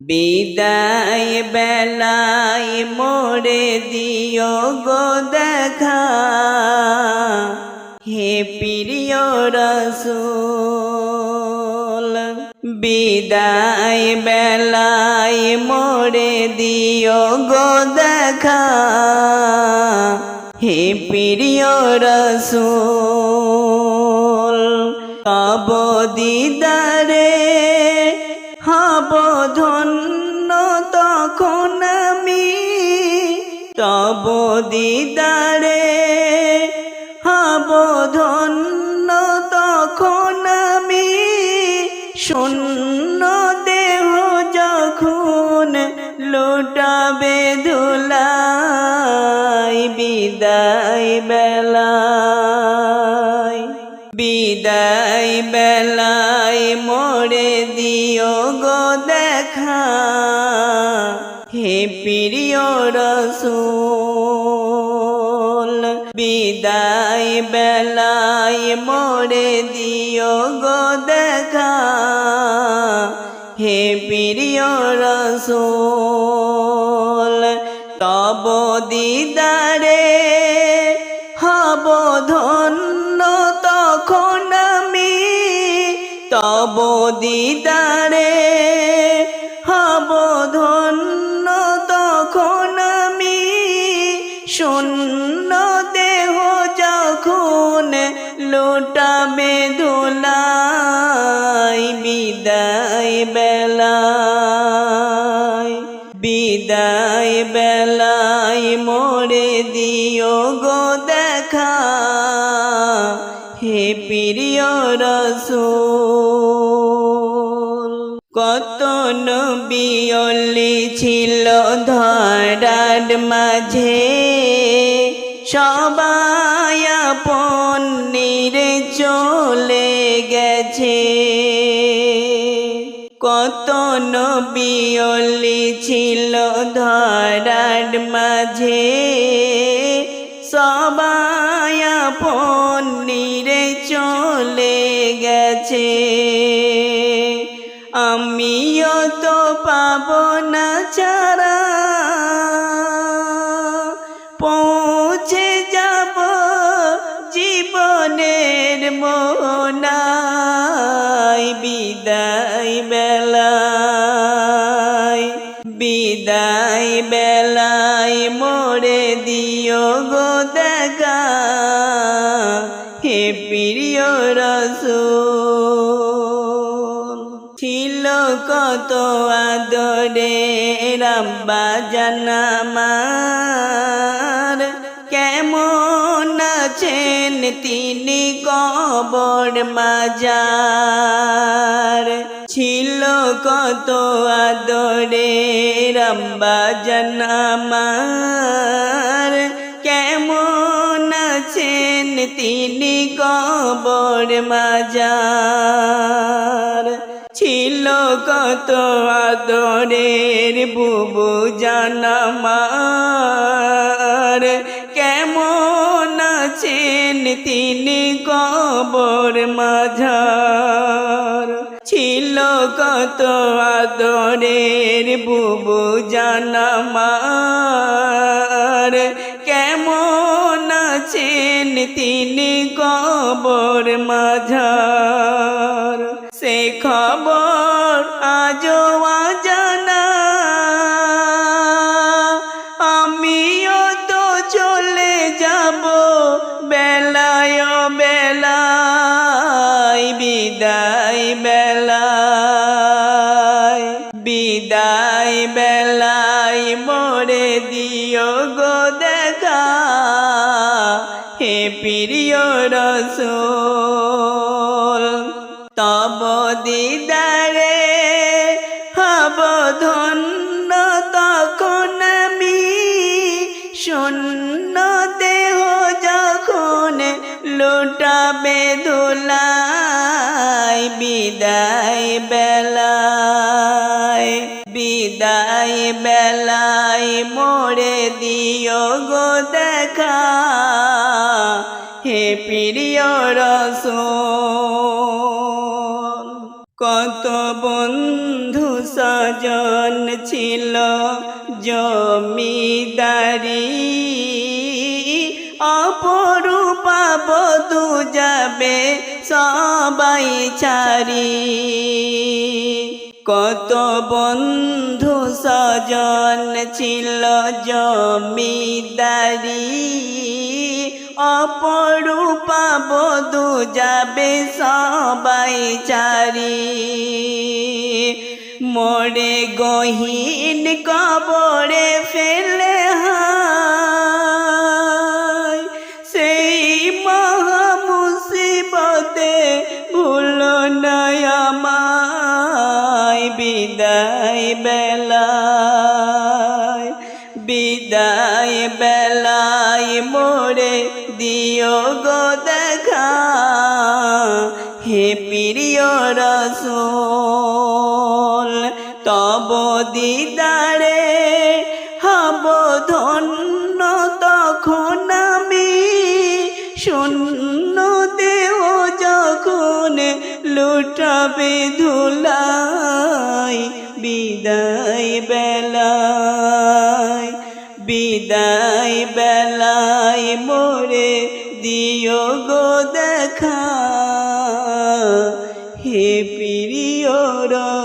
বিদায় বেলায় মোরে দিও গো দেখা। হে প্রিয় রসুল, বিদায় বেলায় মোরে দিও গো দেখা। হে প্রিয় রসুল কব দিদারে দিদারে, হব তখন আমি। শূন্য দেহ যখন লুটাবে ধুলাই, বিদায় বেলায় বিদায় বেলায় মোরে দিও গো দেখা। হে প্রিয় রসুল বিদায় বেলায় মোরে দিও গো দেখা। হে প্রিয় রসুল, তব দিদারে হব ধন্য তখন আমি। তব দিদারে লোটাবে দোলাই বিদায় বেলায় বিদায় বেলায় মোরে দিও গো দেখা। হে প্রিয় রসুল, কত নবিয়লি ছিল ধরার মাঝে সবাই আপন নিরে চলে গেছে। কত নবিয়লি ছিল ধরার মাঝে। সবাই আপন নিরে চলে গেছে। আমিও তো পাব না চারা কত আদরে রাব্বা জানামার। কেমন আছেন তিনি কবর মাজার? ছিল কত আদরে রাব্বা জানামার। কেমন আছেন তিনি কবর মাজার? ছিল কত আদরের বুবু জানামার। কেমন আছেন তিনি কবর মাঝার? ছিল কত আদরের বুবু জানামার। কেমন আছেন তিনি কবর মাঝার? সে খবর মোরে দিও গো দেখা। হে প্রিয় রসুল, তব দিদারে হব ধন্য তখন আমি। শূন্য দেহ যখন লুটাবে দোলাই বিদায় বেলায় বিদায় বেলায় মোরে দিও গো দেখা। হে প্রিয় রসুল, কত বন্ধু সাজ স্বজন ছিল জমিদারি। অপরূপা বধু যাবে সবাই ছাড়ি। কত বন্ধু স্বজন ছিল জমিদারি। অপরূপা বধু যাবে সবাই চারি। মোড়ে গহীন কবরে ফেলে হায় হে প্রিয় রসুল, তব দিদারে হব ধন্য, তখন আমি শূন্য দেহ যখন লুটাবে ধুলাই, বিদায় বেলায় বিদায় বেলায় মোরে দিও গো দেখা। হে প্রিয়